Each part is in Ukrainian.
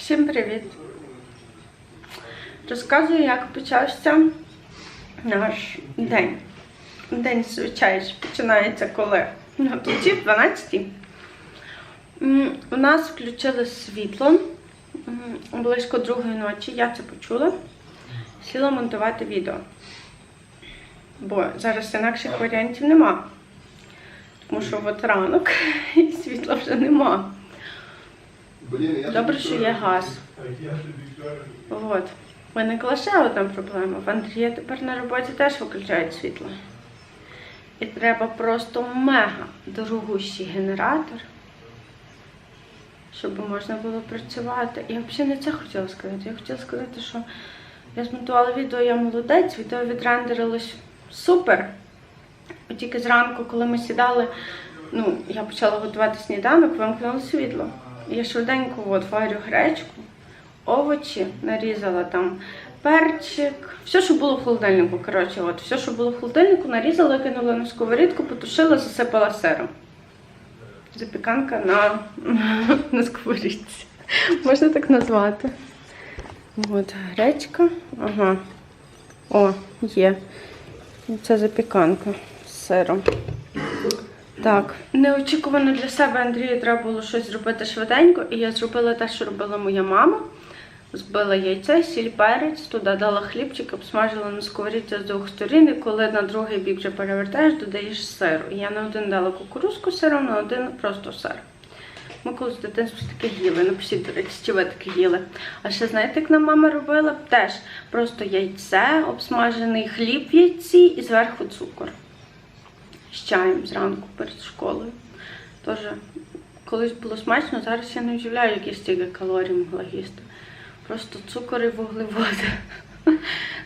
Всім привіт! Розказую, як почався наш день. День, звичайно, починається коли? Ну, тоді в 12 М, У нас включили світло близько другої ночі, я це почула. Сіла монтувати відео. Бо зараз інакших варіантів нема. Тому що от ранок і світла вже нема. Добре, що є газ. От. Виникла ще одна проблема. В Андрія тепер на роботі теж виключають світло. І треба просто мега дорогущий генератор, щоб можна було працювати. Я взагалі не це хотіла сказати. Я хотіла сказати, що я змонтувала відео, я молодець, відео відрендерилось супер. Тільки зранку, коли ми сідали, ну, я почала готувати сніданок, вимкнуло світло. Я швиденько от, варю гречку, овочі нарізала там перчик, все, що було в холодильнику. Коротше, от, все, що було в холодильнику, нарізала, кинула на сковорідку, потушила, засипала сиром. Запіканка на, на сковорідці. Можна так назвати. От, гречка. Ага. О, є. Це запіканка з сиром. Так, неочікувано для себе Андрію треба було щось зробити швиденько, і я зробила те, що робила моя мама. Збила яйце, сіль, перець, туди дала хлібчик, обсмажила на сковорідці з двох сторін, і коли на другий бік вже перевертаєш, додаєш сиру. І я на один дала кукурузку сиром, на один просто сир. Ми колись в дитинстві таке їли. Напишіть, до речі, чи таке їли. А ще знаєте, як нам мама робила? Теж просто яйце, обсмажений хліб в яйці і зверху цукор з чаєм зранку перед школою. Тож колись було смачно, зараз я не уявляю, які стільки калорій могла їсти. Просто цукор і вуглеводи.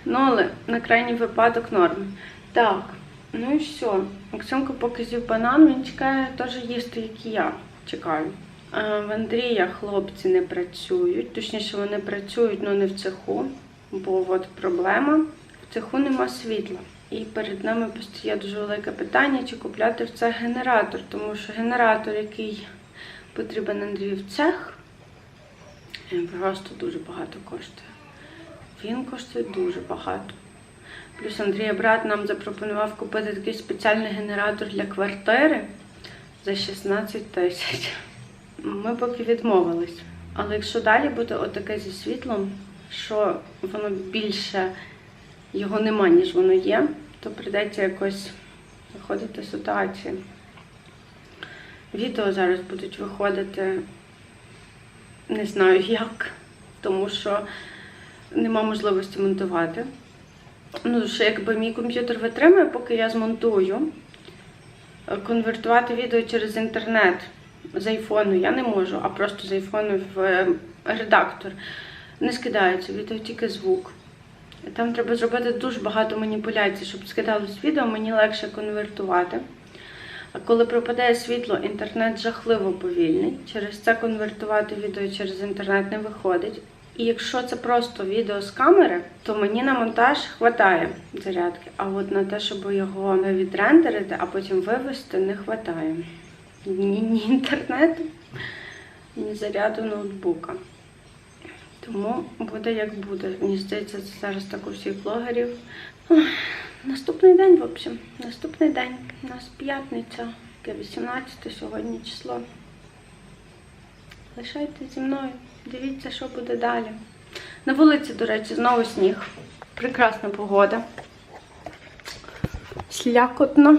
Ну, але на крайній випадок норми. Так, ну і все. Максимко поки з'їв банан, він чекає теж їсти, як і я. Чекаю. В Андрія хлопці не працюють, точніше, вони працюють, але не в цеху, бо от проблема. В цеху нема світла. І перед нами постає дуже велике питання, чи купляти в цех генератор, тому що генератор, який потрібен Андрію в цех, просто дуже багато коштує. Він коштує дуже багато. Плюс Андрія брат нам запропонував купити такий спеціальний генератор для квартири за 16 тисяч. Ми поки відмовились. Але якщо далі буде отаке зі світлом, що воно більше його нема, ніж воно є, то прийдеться якось виходити з ситуації. Відео зараз будуть виходити не знаю як, тому що нема можливості монтувати. Ну, що якби мій комп'ютер витримує, поки я змонтую, конвертувати відео через інтернет з айфону я не можу, а просто з айфону в е, редактор. Не скидається відео, тільки звук. Там треба зробити дуже багато маніпуляцій, щоб скидалось відео, мені легше конвертувати. А коли пропадає світло, інтернет жахливо повільний. Через це конвертувати відео через інтернет не виходить. І якщо це просто відео з камери, то мені на монтаж вистачає зарядки. А от на те, щоб його відрендерити, а потім вивести, не вистачає. Ні, ні інтернету, ні заряду ноутбука. Тому буде як буде. Мені здається, це зараз так у всіх блогерів. Наступний день, в общем. Наступний день. У нас п'ятниця, яке 18 сьогодні число. Лишайтесь зі мною. Дивіться, що буде далі. На вулиці, до речі, знову сніг. Прекрасна погода. Слякотно.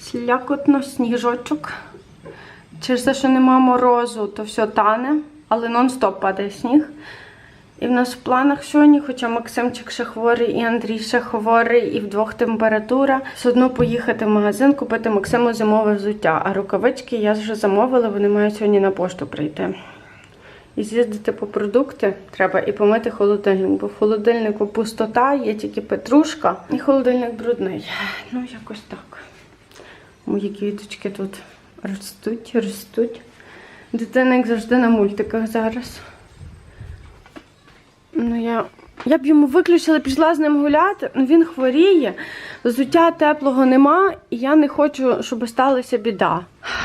Слякотно, сніжочок. Через те, що нема морозу, то все тане, але нон-стоп падає сніг. І в нас в планах сьогодні, хоча Максимчик ще хворий, і Андрій ще хворий, і вдвох температура. Все одно поїхати в магазин, купити Максиму зимове взуття. А рукавички я вже замовила, вони мають сьогодні на пошту прийти. І з'їздити по продукти треба і помити холодильник, бо в холодильнику пустота, є тільки петрушка, і холодильник брудний. Ну, якось так. Мої квіточки тут ростуть, ростуть. Дитина, як завжди, на мультиках зараз. Ну, я, я б йому виключила, пішла з ним гуляти, ну він хворіє, взуття теплого нема, і я не хочу, щоб сталася біда.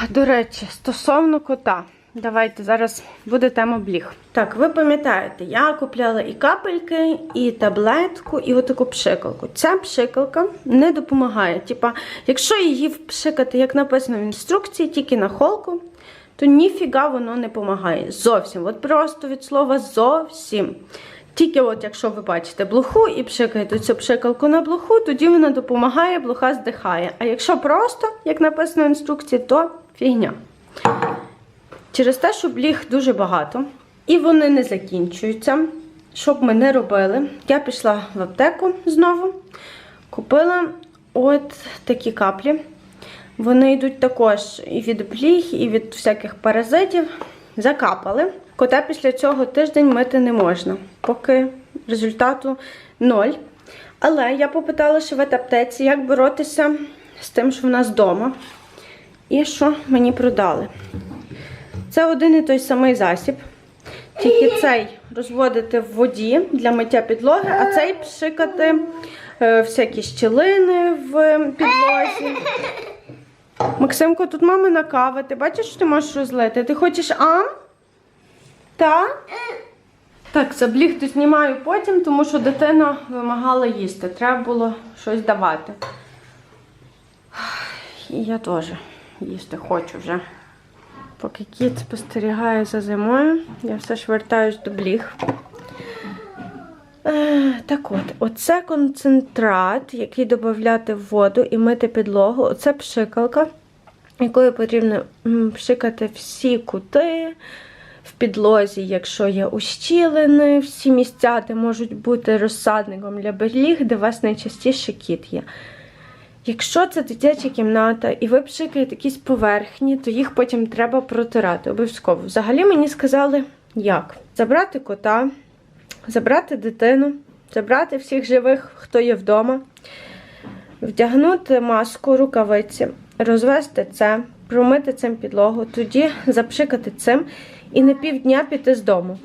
До речі, стосовно кота. давайте зараз буде тема бліг. Так, ви пам'ятаєте, я купляла і капельки, і таблетку, і отаку пшикалку. Ця пшикалка не допомагає. Типа, якщо її впшикати, як написано в інструкції, тільки на холку, то ніфіга воно не допомагає. Зовсім. От просто від слова зовсім. Тільки от якщо ви бачите блоху і пшикаєте цю пшикалку на блоху, тоді вона допомагає, блоха здихає. А якщо просто, як написано в інструкції, то фігня. Через те, що бліг дуже багато, і вони не закінчуються. Що б ми не робили, я пішла в аптеку знову, купила от такі каплі. Вони йдуть також і від бліг, і від всяких паразитів. Закапали. Кота після цього тиждень мити не можна, поки результату ноль. Але я попитала ще в аптеці, як боротися з тим, що в нас вдома. І що мені продали. Це один і той самий засіб. Тільки цей розводити в воді для миття підлоги, а цей пшикати е, всякі щілини в підлозі. Максимко, тут мамина кава. Ти бачиш, що ти можеш розлити? Ти хочеш ам? Так? Так, забліг тут знімаю потім, тому що дитина вимагала їсти. Треба було щось давати. І я теж їсти хочу вже. Поки кіт спостерігає за зимою, я все ж вертаюсь до бліг. Е, Так от, оце концентрат, який додати в воду і мити підлогу. Оце пшикалка, якою потрібно пшикати всі кути в підлозі, якщо є ущілини, всі місця, де можуть бути розсадником для бліг, де у вас найчастіше кіт є. Якщо це дитяча кімната і ви пшикаєте якісь поверхні, то їх потім треба протирати обов'язково. Взагалі мені сказали, як забрати кота, забрати дитину, забрати всіх живих, хто є вдома, вдягнути маску, рукавиці, розвести це, промити цим підлогу, тоді запшикати цим і на півдня піти з дому.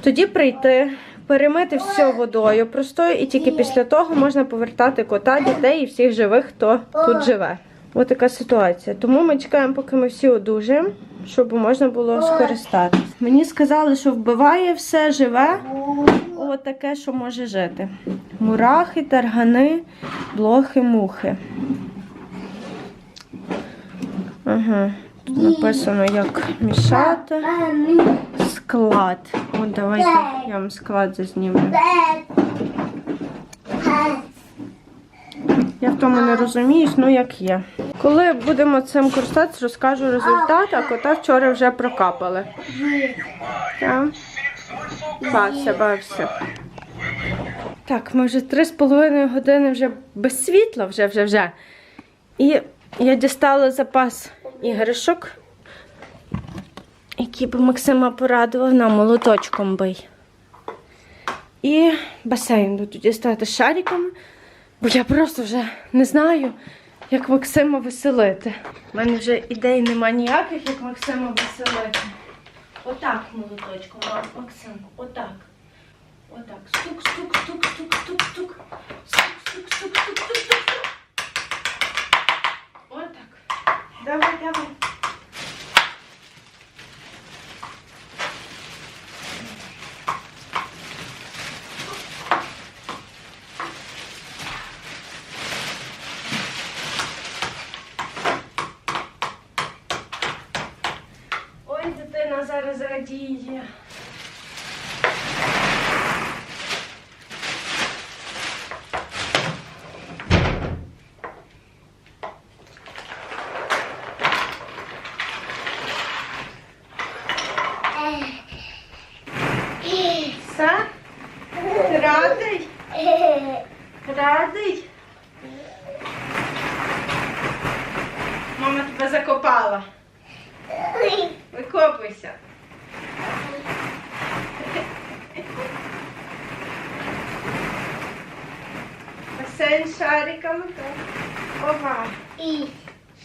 Тоді прийти, перемити все водою простою, і тільки після того можна повертати кота, дітей і всіх живих, хто тут живе. Ось така ситуація. Тому ми чекаємо, поки ми всі одужаємо, щоб можна було скористатися. Мені сказали, що вбиває все живе, от таке, що може жити. Мурахи, таргани, блохи, мухи. Ага. Тут написано, як мішати. Склад. От давайте я вам склад зазнімлю. Я в тому не розуміюсь, ну як є. Коли будемо цим користатися, розкажу результат, а кота вчора вже прокапали. Так. Бався, бався. Так, ми вже три з половиною години вже без світла, вже, вже, вже. І я дістала запас іграшок, які би Максима порадував на молоточком бий. І басейн буду дістати шариками, бо я просто вже не знаю, як Максима веселити. У мене вже ідей нема ніяких, як Максима веселити. Отак молоточком, Мам, Максимку, отак. Отак. Стук, стук, стук, стук, стук, стук. Стук, стук, стук, стук, стук, стук, стук. Отак. Давай, давай. Ой, дитина Sen шариком то ова. І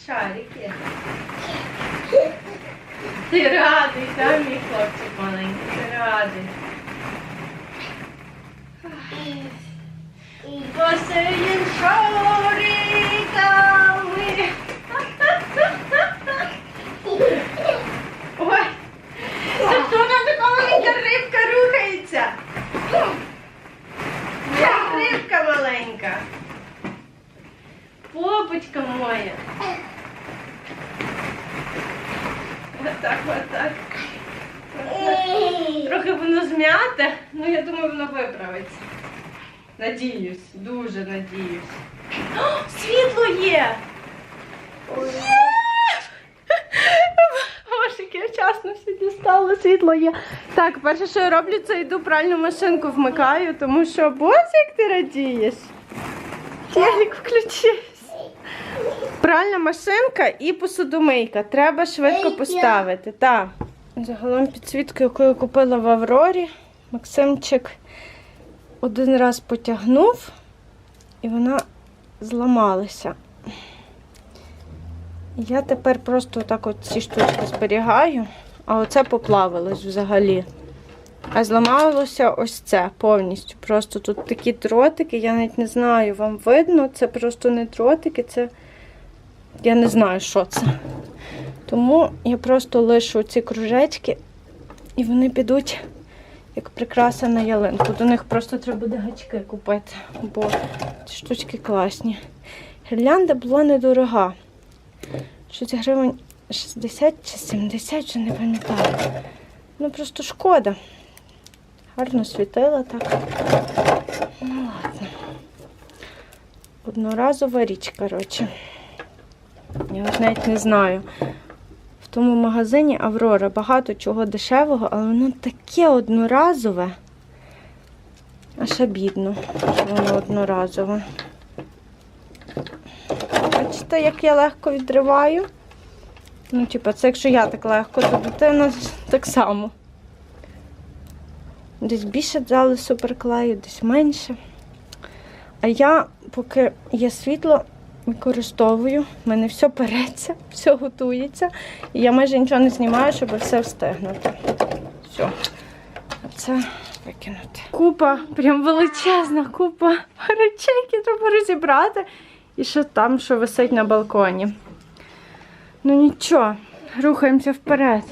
Шарики. Ти радий, так, мій хлопчик маленький, ти радий. Посеєн шариками. Ой, За що вона така маленька рибка рухається? Попочка маленька. Попочка моя. Отак, отак. Трохи воно зм'яте, ну я думаю, воно виправиться. Надіюсь, дуже надіюсь. О, світло є! Є! Вчасно все дістала, світло є. Так, перше, що я роблю, це йду пральну машинку вмикаю, тому що, боже, як ти радієш. Телек включився. Пральна машинка і посудомийка. Треба швидко поставити. Так. Загалом підсвітку, яку я купила в Аврорі, Максимчик один раз потягнув, і вона зламалася. Я тепер просто так от ці штучки зберігаю, а оце поплавилось взагалі. А зламалося ось це повністю. Просто тут такі дротики, я навіть не знаю, вам видно, це просто не дротики, це я не знаю, що це. Тому я просто лишу ці кружечки, і вони підуть як прикраса на ялинку. До них просто треба буде гачки купити, бо ці штучки класні. Гірлянда була недорога. Щось гривень 60 чи 70, вже не пам'ятаю. Ну просто шкода. Гарно світила так. Ну ладно. Одноразова річ, коротше. Я от навіть не знаю. В тому магазині Аврора багато чого дешевого, але воно таке одноразове. Аж обідно, що воно одноразове. Бачите, як я легко відриваю? Ну, типа, це якщо я так легко, то дитина так само. Десь більше дали суперклею, десь менше. А я, поки є світло, використовую. У мене все переться, все готується. І я майже нічого не знімаю, щоб все встигнути. Все. А це викинути. Купа, прям величезна купа речей, які треба розібрати. І що там, що висить на балконі. Ну нічого, рухаємося вперед.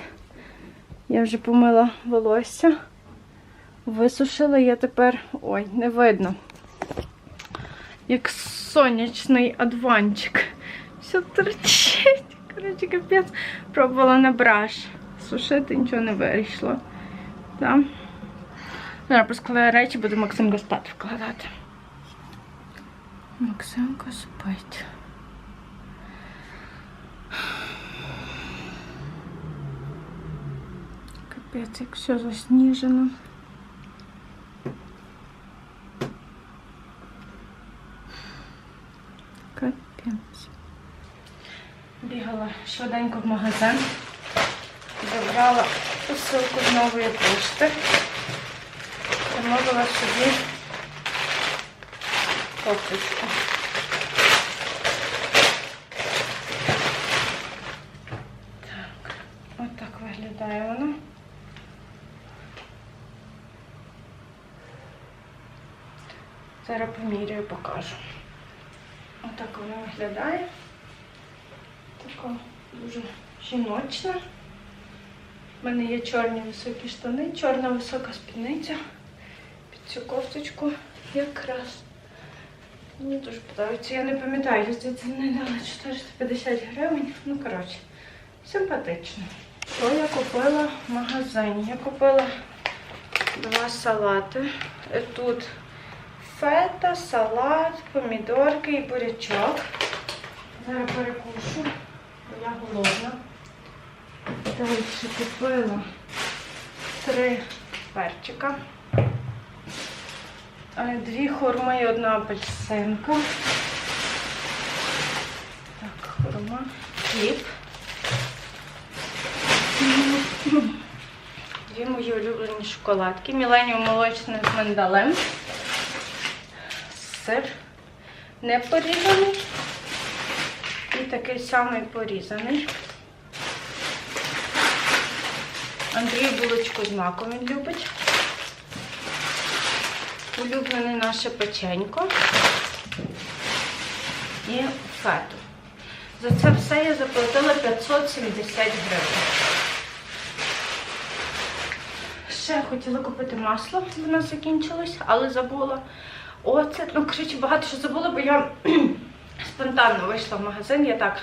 Я вже помила волосся, висушила, я тепер. Ой, не видно. Як сонячний адванчик. Все торчить. Коротше, капець. Пробувала на браш. Сушити нічого не вийшло. Так. Зараз поскладаю речі, буду Максимка спати вкладати. Максимка спить. Капець, як все засніжено. Капець. Бігала швиденько в магазин. Забрала посилку з нової пошти. Замовила собі кофточку. Так, отак виглядає вона. Зараз поміряю, покажу. Отак вона виглядає. Така дуже жіночна. У мене є чорні високі штани, чорна висока спідниця. Під цю кофточку якраз. Мені дуже подобається. Я не пам'ятаю, здається, не дала 450 гривень. Ну, коротше, симпатично. Що я купила в магазині? Я купила два салати. Тут фета, салат, помідорки і бурячок. Зараз перекушу, бо я голодна. Далі купила три перчика. Е, Дві хурми і одна апельсинка. Так, хурма, хліб. Дві мої улюблені шоколадки. Міленіум молочне з миндалем. Сир не порізаний. І такий самий порізаний. Андрій булочку з маком він любить. Улюблене наше печенько і фету. За це все я заплатила 570 гривень. Ще хотіла купити масло, воно закінчилось, але забула. Оце, ну, коротше, багато що забула, бо я спонтанно вийшла в магазин. Я так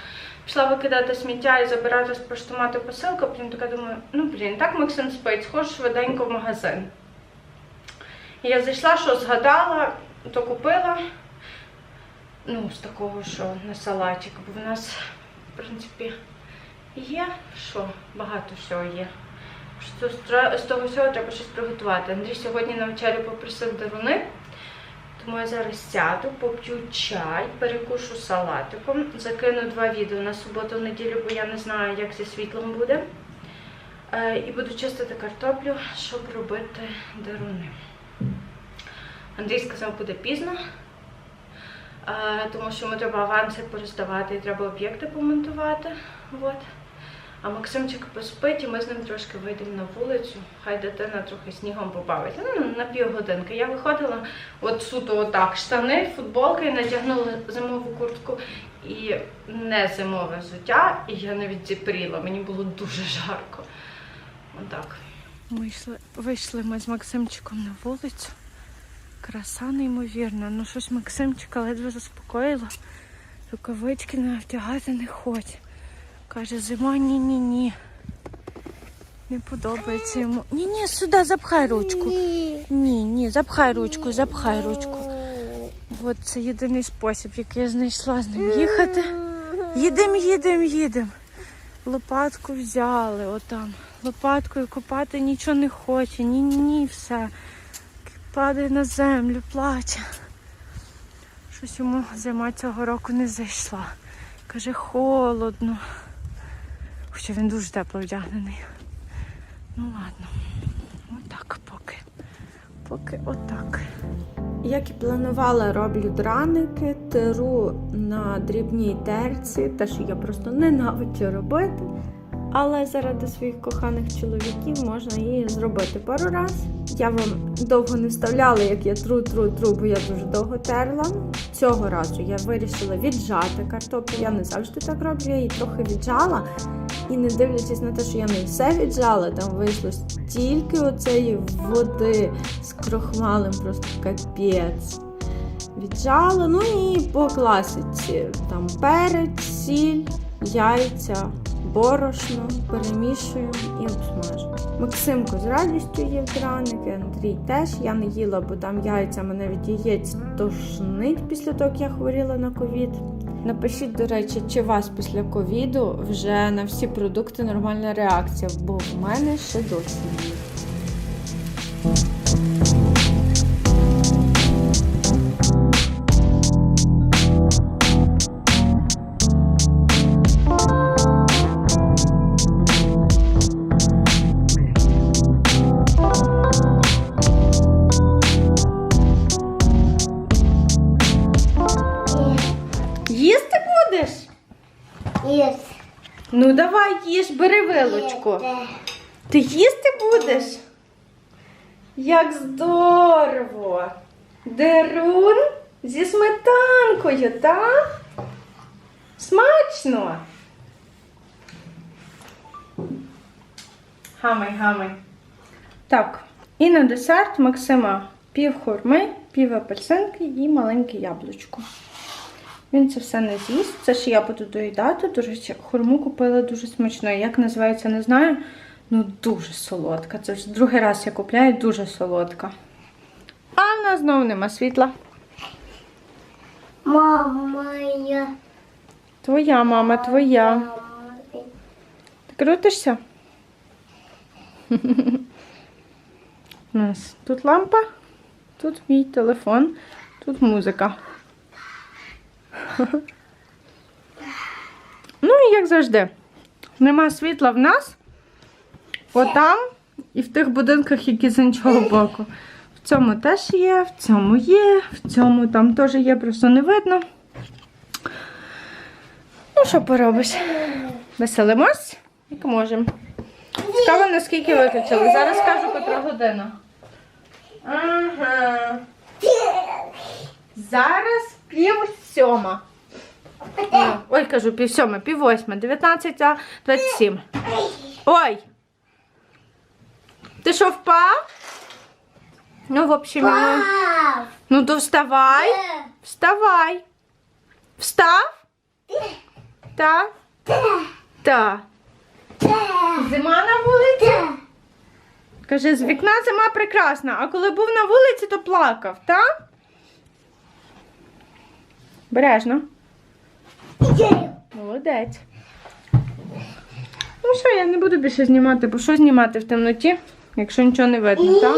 пішла викидати сміття і забирати з поштомату посилку. Потім така думаю, ну блін, так Максим спить, схож швиденько в магазин. Я зайшла, що згадала, то купила. Ну, з такого, що на салатик. Бо в нас, в принципі, є що, багато всього є. Що з того всього треба щось приготувати. Андрій сьогодні на вечерю попросив даруни. Тому я зараз сяду, поп'ю чай, перекушу салатиком, закину два відео на суботу-неділю, бо я не знаю, як зі світлом буде. Е, І буду чистити картоплю, щоб робити даруни. Андрій сказав, буде пізно, тому що йому треба аванси пороздавати і треба об'єкти помонтувати. А Максимчик поспить, і ми з ним трошки вийдемо на вулицю. Хай дитина трохи снігом побавиться. Ну, на півгодинки. Я виходила от суто отак, штани, футболка і надягнула зимову куртку і не зимове взуття, і я навіть зіпріла. Мені було дуже жарко. Отак. Вийшли, вийшли ми з Максимчиком на вулицю. Краса неймовірна. Ну щось Максимчика ледве заспокоїла. Рукавички не втягати не хоче. Каже, зима ні-ні-ні. Не подобається йому. Ні-ні, сюди запхай ручку. Ні, ні, запхай ручку, запхай ручку. От це єдиний спосіб, який я знайшла з ним їхати. Їдем, їдем, їдем. Лопатку взяли отам. Лопаткою копати нічого не хоче. Ні, ні, ні, все. Падає на землю, плаче. Щось йому зима цього року не зайшла. Каже, холодно. Хоча він дуже тепло вдягнений. Ну ладно, отак поки. Поки отак. Як і планувала, роблю драники, теру на дрібній терці, те, що я просто ненавиджу робити. Але заради своїх коханих чоловіків можна її зробити пару раз. Я вам довго не вставляла, як я тру, тру, тру, бо я дуже довго терла. Цього разу я вирішила віджати картоплю. Я не завжди так роблю, я її трохи віджала. І не дивлячись на те, що я не все віджала, там вийшло стільки оцеї води з крохмалем, просто капець. Віджала, ну і по класиці. Там перець, сіль, яйця, борошно, перемішуємо і обсмажуємо. Максимко з радістю їв драники, Андрій теж. Я не їла, бо там яйця мене від яєць тошнить після того, як я хворіла на ковід. Напишіть, до речі, чи у вас після ковіду вже на всі продукти нормальна реакція, бо в мене ще досі Ну давай їж, бери вилочку. Ти їсти будеш? Як здорово! Дерун зі сметанкою, так? Смачно. Гамай, гамай. Так, і на десерт Максима пів хурми, пів апельсинки і маленьке яблучко. Він це все не з'їсть. Це ж я буду доїдати. До речі, хурму купила дуже смачно. Як називається, не знаю. Ну, дуже солодка. Це вже другий раз я купляю, дуже солодка. А в нас знову нема світла. Мама моя. Твоя мама, твоя. Ти крутишся? У нас тут лампа, тут мій телефон, тут музика. Ну і як завжди, нема світла в нас, отам і в тих будинках, які з іншого боку. В цьому теж є, в цьому є, в цьому там теж є, просто не видно. Ну, що поробиш? Веселимось, як можемо. Цікаво, наскільки виключили. Зараз скажу, котра година. Ага. Зараз пів сьома. Ой, кажу, пів сьома, пів восьма, 19, 27. Ой! Ти що впав? Ну, в общем, ну, ну то вставай. Вставай. Встав? Так. Так. Зима на вулиці? Каже, з вікна зима прекрасна, а коли був на вулиці, то плакав, так? Бережно. Молодець. Ну що, я не буду більше знімати, бо що знімати в темноті, якщо нічого не видно, так?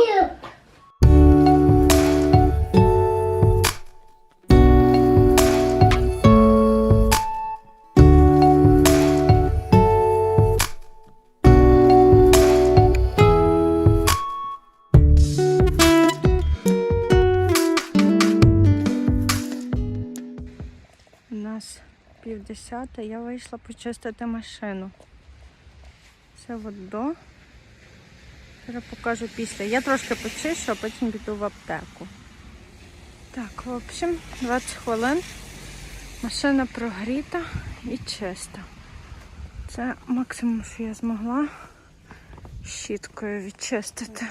10 я вийшла почистити машину. Це от до. Зараз покажу після. Я трошки почищу, а потім піду в аптеку. Так, в общем, 20 хвилин. Машина прогріта і чиста. Це максимум, що я змогла щіткою відчистити.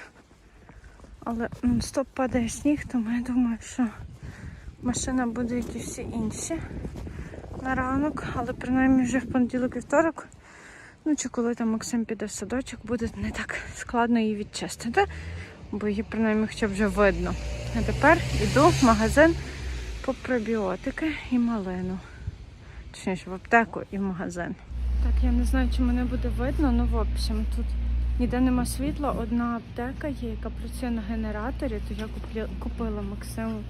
Але стоп падає сніг, тому я думаю, що машина будуть і всі інші на ранок, але принаймні вже в понеділок і второк. Ну чи коли там Максим піде в садочок, буде не так складно її відчистити, бо її принаймні хоча б вже видно. А тепер йду в магазин по пробіотики і малину. Точніше, в аптеку і в магазин. Так, я не знаю, чи мене буде видно, ну в общем, тут ніде нема світла. Одна аптека є, яка працює на генераторі, то я купила Максиму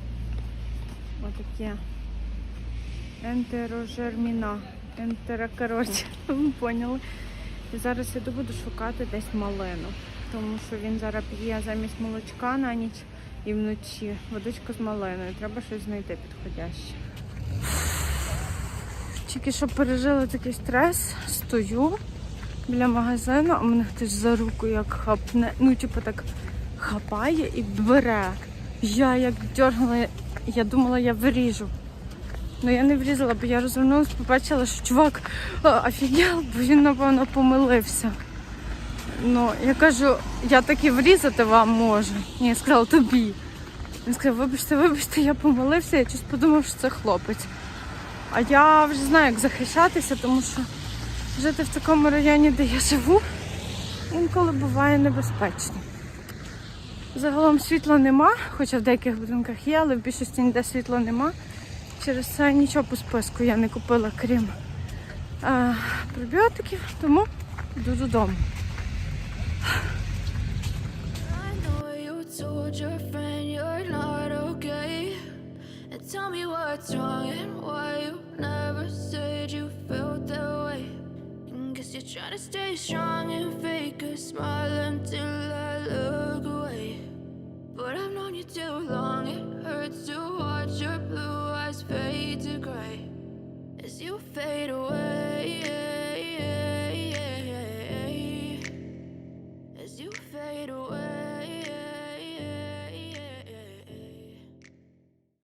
отаке ентерожерміна. Ентера, коротше, поняли. І зараз іду буду шукати десь малину, тому що він зараз п'є замість молочка на ніч і вночі водичку з малиною. Треба щось знайти підходяще. Тільки що пережила такий стрес, стою біля магазину, а мене хтось за руку як хапне, ну типу так хапає і бере. Я як дергала, я думала, я виріжу. Ну я не врізала, бо я розвернулася, побачила, що чувак офігел, бо він, напевно, помилився. Ну, я кажу, я таки врізати вам можу. Ні, я сказала тобі. Він сказав, вибачте, вибачте, я помилився, я щось подумав, що це хлопець. А я вже знаю, як захищатися, тому що жити в такому районі, де я живу, інколи буває небезпечно. Загалом світла нема, хоча в деяких будинках є, але в більшості ніде світла нема. Через це нічого по списку я не купила, крім а, пробіотиків, тому йду додому. But I've known you too long, it hurts to watch your blue eyes fade to gray as you fade away. Yeah.